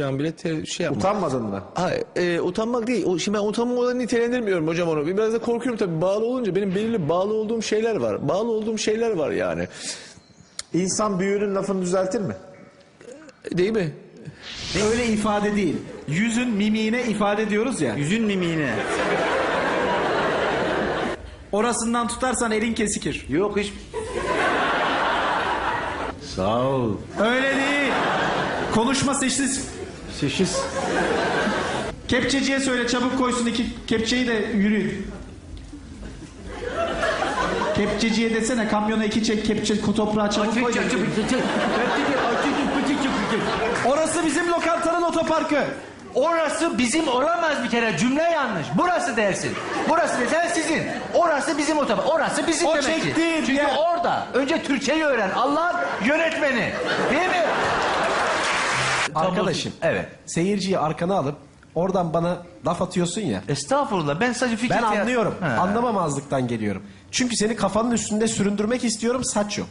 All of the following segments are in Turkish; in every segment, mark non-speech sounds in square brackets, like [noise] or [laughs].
yani bile te- şey yapmak. Utanmadın mı? Hayır, e, utanmak değil. O, şimdi ben utanma olarak nitelendirmiyorum hocam onu. Biraz da korkuyorum tabii. Bağlı olunca benim belirli bağlı olduğum şeyler var. Bağlı olduğum şeyler var yani. İnsan büyüğünün lafını düzeltir mi? Değil mi? Öyle ifade değil. Yüzün mimiğine ifade diyoruz ya. Yüzün mimiğine. Orasından tutarsan elin kesikir. Yok hiç. Sağ ol. Öyle değil. Konuşma sessiz. Sekiz. Kepçeciye söyle çabuk koysun iki kepçeyi de yürüyün. Kepçeciye desene kamyona iki çek kepçe toprağı çabuk koy. Orası bizim lokantanın otoparkı. Orası bizim olamaz bir kere cümle yanlış. Burası dersin. Burası desen sizin. Orası bizim otoban. Orası bizim O demek ki. Çünkü yer. orada önce Türkçeyi öğren. Allah'ın yönetmeni. Değil mi? Arkadaşım. Evet. Seyirciyi arkana alıp oradan bana laf atıyorsun ya. Estağfurullah ben sadece fikir... Ben anlıyorum. Ha. Anlamamazlıktan geliyorum. Çünkü seni kafanın üstünde süründürmek istiyorum saç yok.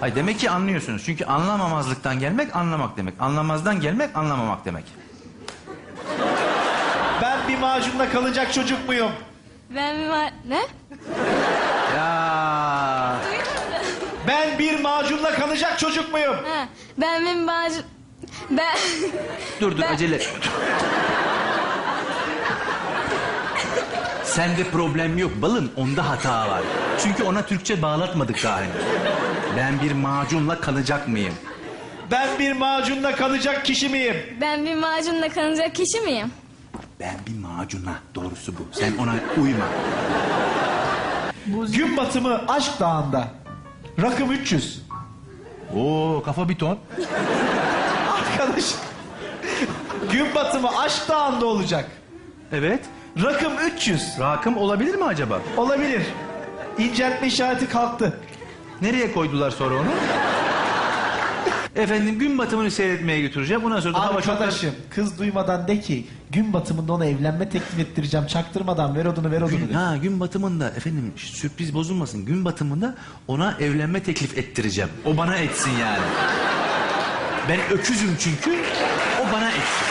Hayır demek ki anlıyorsunuz. Çünkü anlamamazlıktan gelmek anlamak demek. Anlamazdan gelmek anlamamak demek. Ben bir macunla kalacak çocuk muyum? Ben bir ma- ne? Ya Ben bir macunla kalacak çocuk muyum? Ha, ben bir macun... Ben... dur dur Ben- acele. Sende problem yok balım onda hata var. Çünkü ona Türkçe bağlatmadık daha henüz. Ben bir macunla kalacak mıyım? Ben bir macunla kalacak kişi miyim? ben bir macunla kanacak kişi miyim? Ben bir macuna doğrusu bu. Sen ona uyma. Gün batımı Aşk Dağı'nda. Rakım 300. Oo kafa bir ton. Arkadaş. [laughs] Gün batımı Aşk Dağı'nda olacak. Evet. Rakım 300. Rakım olabilir mi acaba? Olabilir. İnceltme işareti kalktı. Nereye koydular sonra onu? Efendim gün batımını seyretmeye götüreceğim. Bundan sonra da hava çok... Arkadaşım kız duymadan de ki gün batımında ona evlenme teklif ettireceğim. Çaktırmadan ver odunu ver odunu. Gün, de. ha gün batımında efendim sürpriz bozulmasın. Gün batımında ona evlenme teklif ettireceğim. O bana etsin yani. Ben öküzüm çünkü. O bana etsin.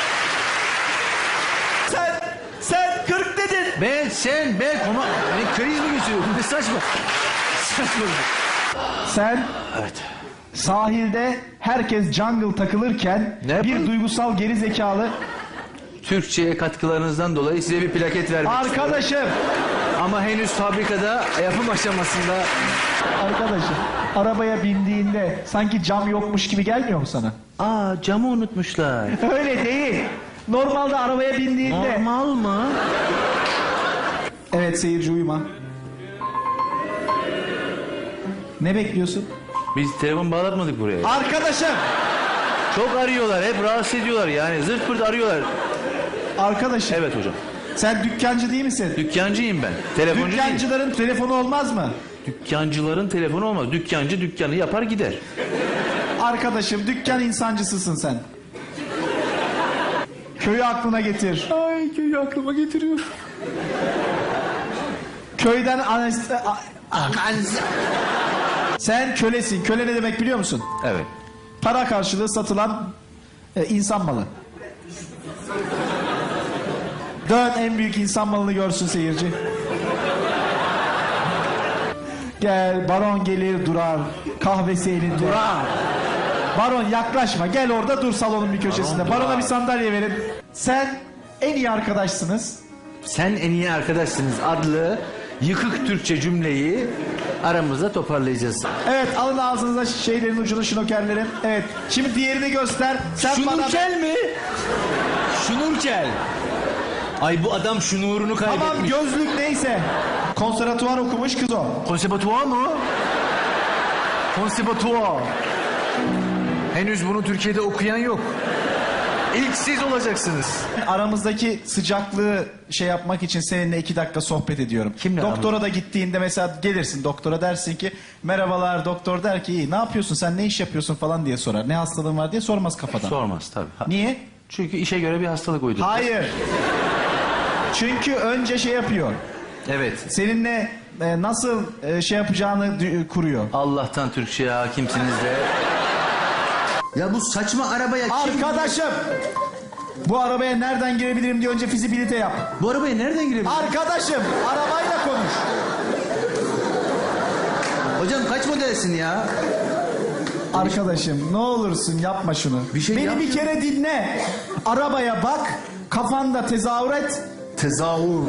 Sen, sen 40 dedin. Ben sen ben koma ne kriz mi geçiriyorsun? Ne saçma. Saçma. Sen Evet. sahilde herkes jungle takılırken Ne bir duygusal geri zekalı Türkçe'ye katkılarınızdan dolayı size bir plaket vermek istiyorum. arkadaşım Ama henüz fabrikada yapım aşamasında arkadaşım arabaya bindiğinde sanki cam yokmuş gibi gelmiyor mu sana? Aa camı unutmuşlar. [laughs] Öyle değil. Normalde arabaya bindiğinde Normal mı? Evet seyirci uyuma. Ne bekliyorsun? Biz telefon bağlatmadık buraya. Arkadaşım. Çok arıyorlar, hep rahatsız ediyorlar yani. Zırt pırt arıyorlar. Arkadaşım. Evet hocam. Sen dükkancı değil misin? Dükkancıyım ben. Telefoncu değilim. Dükkancıların telefonu olmaz mı? Dükkancıların telefonu olmaz. Dükkancı dükkanı yapar gider. Arkadaşım dükkan insancısısın sen. Köyü aklına getir. Ay köyü aklıma getiriyor. Köyden anest... Sen kölesin. Köle ne demek biliyor musun? Evet. Para karşılığı satılan e, insan malı. Dön en büyük insan malını görsün seyirci. Gel baron gelir durar kahvesi elinde. Durar. Baron yaklaşma gel orada dur salonun bir köşesinde. Baron Barona durar. bir sandalye verin. Sen en iyi arkadaşsınız. Sen en iyi arkadaşsınız adlı yıkık Türkçe cümleyi aramızda toparlayacağız. Evet alın ağzınıza şeylerin ucunu şnokerlerin. Evet şimdi diğerini göster. Sen bana... Şunurkel mi? Şunurkel. Ay bu adam şunurunu Tamam kaybetmiş. gözlük neyse. Konservatuvar okumuş kız o. Konservatuvar mı? Konservatuvar. Henüz bunu Türkiye'de okuyan yok. İlk siz olacaksınız. Aramızdaki sıcaklığı şey yapmak için seninle iki dakika sohbet ediyorum. Kimle Doktora da gittiğinde mesela gelirsin doktora dersin ki merhabalar doktor der ki iyi ne yapıyorsun sen ne iş yapıyorsun falan diye sorar. Ne hastalığın var diye sormaz kafadan. Sormaz tabii. Ha- Niye? Çünkü işe göre bir hastalık uydurdu. Hayır. Çünkü önce şey yapıyor. Evet. Seninle e, nasıl e, şey yapacağını dü- kuruyor. Allah'tan Türkçe'ye hakimsiniz de. Ya bu saçma arabaya kim... Arkadaşım. Bu arabaya nereden girebilirim diye önce fizibilite yap. Bu arabaya nereden girebilir? Arkadaşım arabayla konuş. Hocam kaç modelsin ya? Arkadaşım ne olursun yapma şunu. Bir şey Beni bir yapmıyorum. kere dinle. Arabaya bak. Kafanda tezahür et. Tezahür.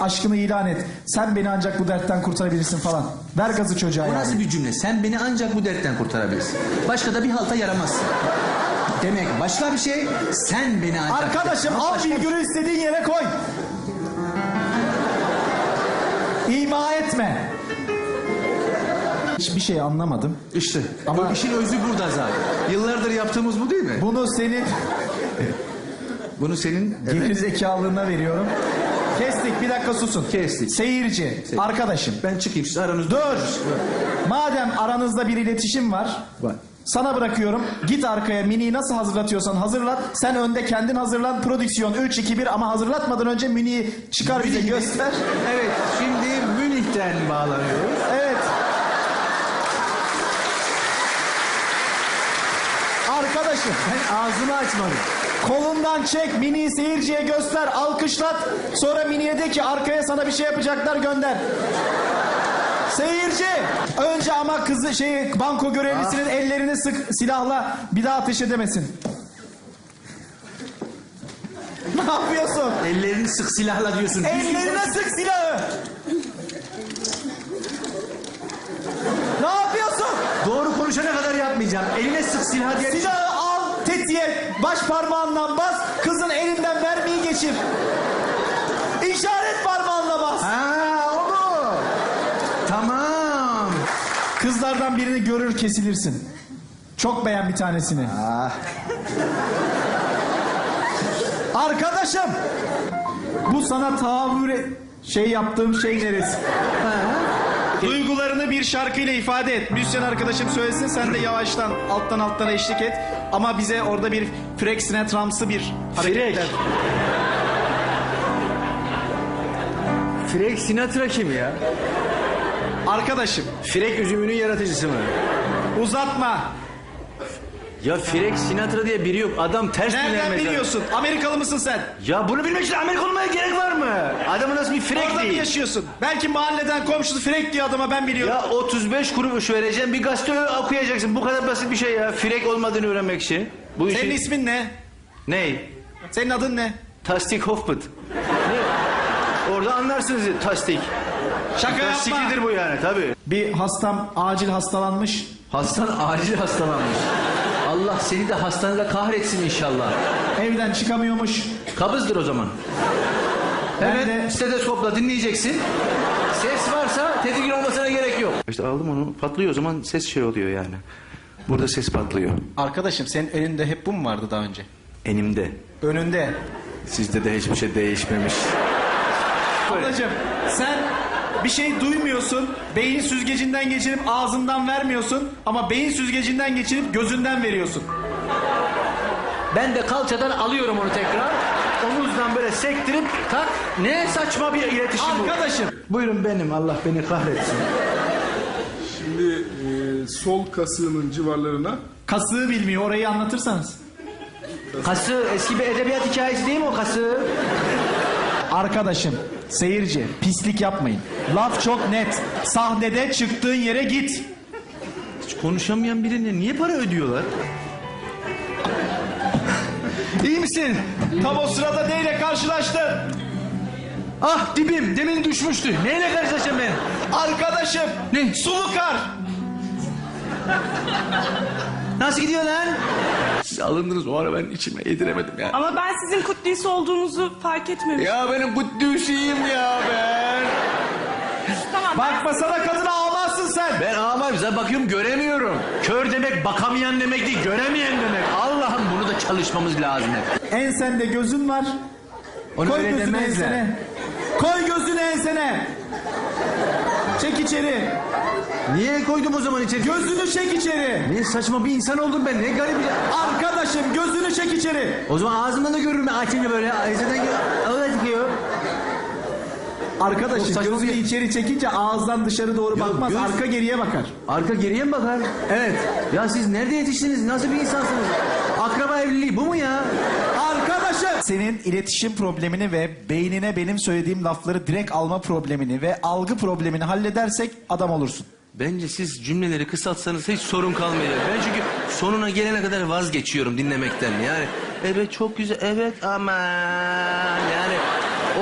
Aşkını ilan et. Sen beni ancak bu dertten kurtarabilirsin falan. Ver gazı çocuğa Bu yani. nasıl bir cümle? Sen beni ancak bu dertten kurtarabilirsin. Başka da bir halta yaramazsın. Demek başka bir şey, sen beni ancak... Arkadaşım al virgülü istediğin yere koy. İma etme. Hiçbir şey anlamadım. İşte. Ama- Ama işin özü burada zaten. Yıllardır yaptığımız bu değil mi? Bunu senin Bunu senin... geri zekalığına veriyorum. Kestik bir dakika susun. Kestik. Seyirci, arkadaşım. Ben çıkayım siz aranızda... Dur. Madem aranızda bir iletişim var. Var. Sana bırakıyorum. Git arkaya miniyi nasıl hazırlatıyorsan hazırlat. Sen önde kendin hazırlan. Prodüksiyon 3 2 1 ama hazırlatmadan önce miniyi çıkar bize göster. Evet, şimdi Münih'ten bağlanıyoruz. Evet. Arkadaşım Ben ağzımı açmadım. Kolundan çek miniyi seyirciye göster alkışlat sonra miniye de ki arkaya sana bir şey yapacaklar gönder. Seyirci önce ama kızı şey banko görevlisinin ellerini sık silahla bir daha ateş edemesin. [laughs] Ne yapıyorsun? Ellerini sık silahla diyorsun. Ellerine sık silahı. Ne yapıyorsun? Doğru konuşana kadar yapmayacağım. Eline sık silah diye... Silahı tetiğe, baş parmağından bas, kızın elinden mermiyi geçir. İşaret parmağınla bas. Ha, o mu? Tamam. Kızlardan birini görür kesilirsin. Çok beğen bir tanesini. Arkadaşım, bu sana tahammül et- şey yaptığım şey neresi? Duygularını bir şarkıyla ifade et. Müzisyen arkadaşım söylesin sen de yavaştan alttan alttan eşlik et. Ama bize orada bir Frank Sinatra'msı bir hareketler. Frank Sinatra kim ya? Arkadaşım Frank üzümünün yaratıcısı mı? uzatma. Ya Frank Sinatra diye biri yok. Adam ters Nereden bilemez. biliyorsun? Amerikalı mısın sen? Ya bunu bilmek için Amerika olmaya gerek var mı? Adamın nasıl bir Frank Orada mı değil? yaşıyorsun? Belki mahalleden komşusu Frank diyor adama ben biliyorum. Ya 35 kuruş vereceğim bir gazete okuyacaksın. Bu kadar basit bir şey ya. Frank olmadığını öğrenmek için. Bu işin... Senin ismin ne? Ney? Senin adın ne? Tasdik Hoffman. Ne? Orada anlarsınız tasdik. Şaka yapma. Tastikidir bu yani tabii. Bir hastam acil hastalanmış. Hastan acil hastalanmış. Allah seni de hastanede kahretsin inşallah. Evden çıkamıyormuş. Kabızdır o zaman. Ben Evet, de- stetoskopla dinleyeceksin. Ses varsa tedirgin olmasına gerek yok. İşte aldım onu patlıyor o zaman ses şey oluyor yani. Burada ses patlıyor. Arkadaşım senin önünde hep bu mu vardı daha önce? Enimde. Önünde. Sizde de hiçbir şey değişmemiş. Ablacığım sen bir şey duymuyorsun. Beyin süzgecinden geçirip ağzından vermiyorsun. Ama beyin süzgecinden geçirip gözünden veriyorsun. Ben de kalçadan alıyorum onu tekrar. Omuzdan böyle sektirip tak. Ne saçma bir iletişim bu. Arkadaşım Buyurun benim Allah beni kahretsin. Şimdi e, sol kasığının civarlarına kasığı bilmiyor orayı anlatırsanız. Kası eski bir edebiyat hikayesi değil mi o kası? Arkadaşım, seyirci, pislik yapmayın. Laf çok net. Sahnede çıktığın yere git. hiç konuşamayan birine niye para ödüyorlar? İyi misin? Tam o sırada neyle karşılaştın? Ah dibim demin düşmüştü. Neyle karşılaşacağım ben? Arkadaşım, Ne? sulu kar. Nasıl gidiyor lan? Siz alındınız o ara ben içime yediremedim yani. Ama ben sizin Kutlis olduğunuzu fark etmemiştim. Ya benim Kuddüs'üyüm ya ben. Tamam. Bakmasana kadına ağlarsın sen. Ben ağamayım zaten bakıyorum göremiyorum. Kör demek bakamayan demek değil göremeyen demek. Allah'ım bunu da çalışmamız lazım hep. Ensende gözün var. Onu Koy öyle gözünü demezler. ensene. Koy gözünü ensene. Çek içeri. Niye koydum o zaman içeri? Gözünü çek içeri. Ne saçma bir insan oldum ben ne garip bir... Arkadaşım gözünü çek içeri. O zaman ağzımdan da görürüm ben açınca böyle. Gö- Ağzına çıkıyor. Arkadaşım saçma gözünü bir- içeri çekince ağızdan dışarı doğru bakmaz. göz- Arka geriye bakar. Arka geriye mi bakar? Evet. Ya siz nerede yetiştiniz? Nasıl bir insansınız? Akraba evliliği bu mu ya? Arkadaşım. Senin iletişim problemini ve beynine benim söylediğim lafları direkt alma problemini ve algı problemini halledersek adam olursun. Bence siz cümleleri kısaltsanız hiç sorun kalmayacak. Ben çünkü sonuna gelene kadar vazgeçiyorum dinlemekten. Yani evet çok güzel evet ama yani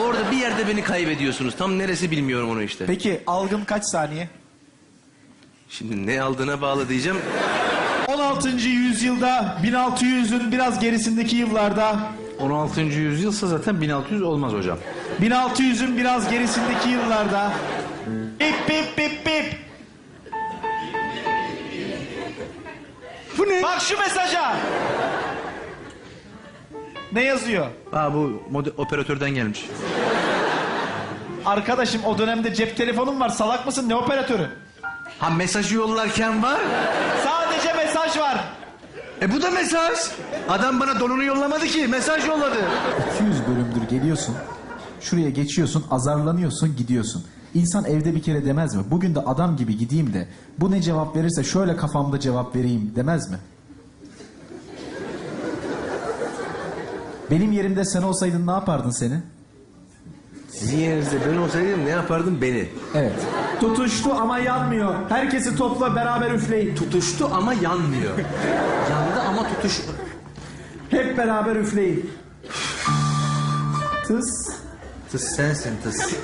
orada bir yerde beni kaybediyorsunuz. Tam neresi bilmiyorum onu işte. Peki algın kaç saniye? Şimdi ne aldığına bağlı diyeceğim. [laughs] 16. yüzyılda 1600'ün biraz gerisindeki yıllarda 16. yüzyılsa zaten 1600 olmaz hocam. 1600'ün biraz gerisindeki yıllarda Bip bip bip bip Bu ne? Bak şu mesaja Ne yazıyor? Aa bu mode- operatörden gelmiş. Arkadaşım o dönemde cep telefonun var salak mısın ne operatörü? Ha mesajı yollarken var. Sadece mesaj var. E bu da mesaj. Adam bana donunu yollamadı ki. Mesaj yolladı. 200 bölümdür geliyorsun. Şuraya geçiyorsun, azarlanıyorsun, gidiyorsun. İnsan evde bir kere demez mi? Bugün de adam gibi gideyim de bu ne cevap verirse şöyle kafamda cevap vereyim demez mi? Benim yerimde sen olsaydın ne yapardın seni? Sizin yerinizde ben olsaydım ne yapardım beni? Evet. Tutuştu ama yanmıyor. Herkesi topla beraber üfleyin. Tutuştu ama yanmıyor. Yandı ama tutuş... Hep beraber üfleyin. Tıs. Tıs sensin tıs.